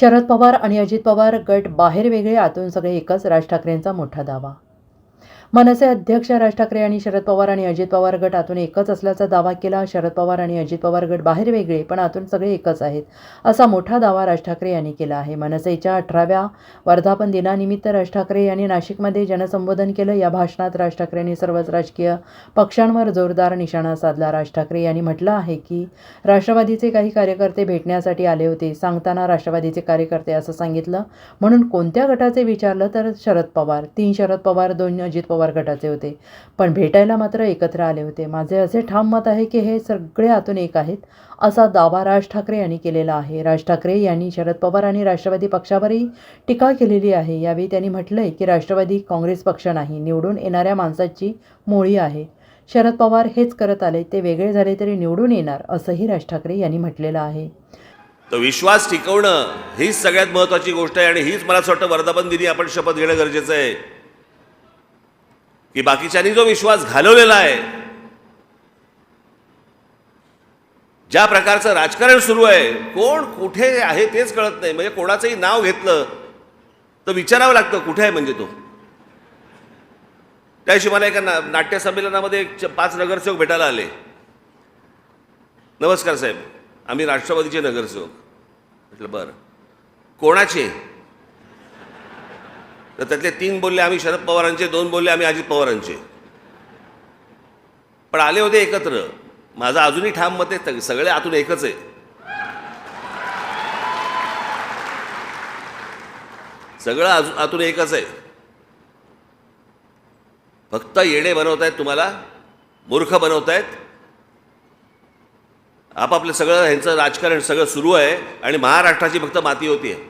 शरद पवार आणि अजित पवार गट बाहेर वेगळे आतून सगळे एकच राज ठाकरेंचा मोठा दावा मनसे अध्यक्ष राज ठाकरे आणि शरद पवार आणि अजित पवार गट आतून एकच असल्याचा दावा केला. शरद पवार आणि अजित पवार गट बाहेर वेगळे पण आतून सगळे एकच आहेत असा मोठा दावा राज ठाकरे यांनी केला आहे. मनसेच्या अठराव्या वर्धापन दिनानिमित्त राज ठाकरे यांनी नाशिकमध्ये जनसंबोधन केलं. या भाषणात राज ठाकरेंनी सर्वच राजकीय पक्षांवर जोरदार निशाणा साधला. राज ठाकरे यांनी म्हटलं आहे की राष्ट्रवादीचे काही कार्यकर्ते भेटण्यासाठी आले होते. सांगताना राष्ट्रवादीचे कार्यकर्ते असं सांगितलं. म्हणून कोणत्या गटाचे विचारलं तर शरद पवार. तीन शरद पवार दोन अजित पवार गटाचे होते. पण भेटायला मात्र एकत्र आले होते. माझे असे ठाम मत आहे की हे सगळे आतून एक आहेत असा दावा राज ठाकरे यांनी केलेला आहे. राज ठाकरे यांनी शरद पवार आणि राष्ट्रवादी पक्षावरही टीका केलेली आहे. यावेळी त्यांनी म्हटलंय की राष्ट्रवादी काँग्रेस पक्ष नाही निवडून येणाऱ्या माणसाची मोळी आहे. शरद पवार हेच करत आले ते वेगळे झाले तरी निवडून येणार असंही राज ठाकरे यांनी म्हटलेलं आहे. तर विश्वास टिकवणं हीच सगळ्यात महत्त्वाची गोष्ट आहे आणि हीच मला असं वाटतं वर्धापन दिनी आपण शपथ घेणं गरजेचं आहे. की बाकीच्यांनी जो विश्वास घालवलेला आहे ज्या प्रकारचं राजकारण सुरू आहे कोण कुठे आहे तेच कळत नाही. म्हणजे कोणाचंही नाव घेतलं तर विचारावं लागतं कुठे आहे म्हणजे तो. त्याशी मला एका ना नाट्य संमेलनामध्ये एक च- पाच नगरसेवक भेटायला आले. नमस्कार साहेब आम्ही राष्ट्रवादीचे नगरसेवक. म्हटलं बरं. कोणाचे? तर त्यातले तीन बोलले आम्ही शरद पवारांचे दोन बोलले आम्ही अजित पवारांचे. पण आले होते एकत्र. माझं अजूनही ठाम मत आहे सगळे आतून एकच आहे. सगळं अजून आतून एकच आहे. फक्त येडे बनवतायत तुम्हाला मूर्ख बनवतायत. आपापलं सगळं ह्यांचं राजकारण सगळं सुरू आहे आणि महाराष्ट्राची फक्त माती होती आहे.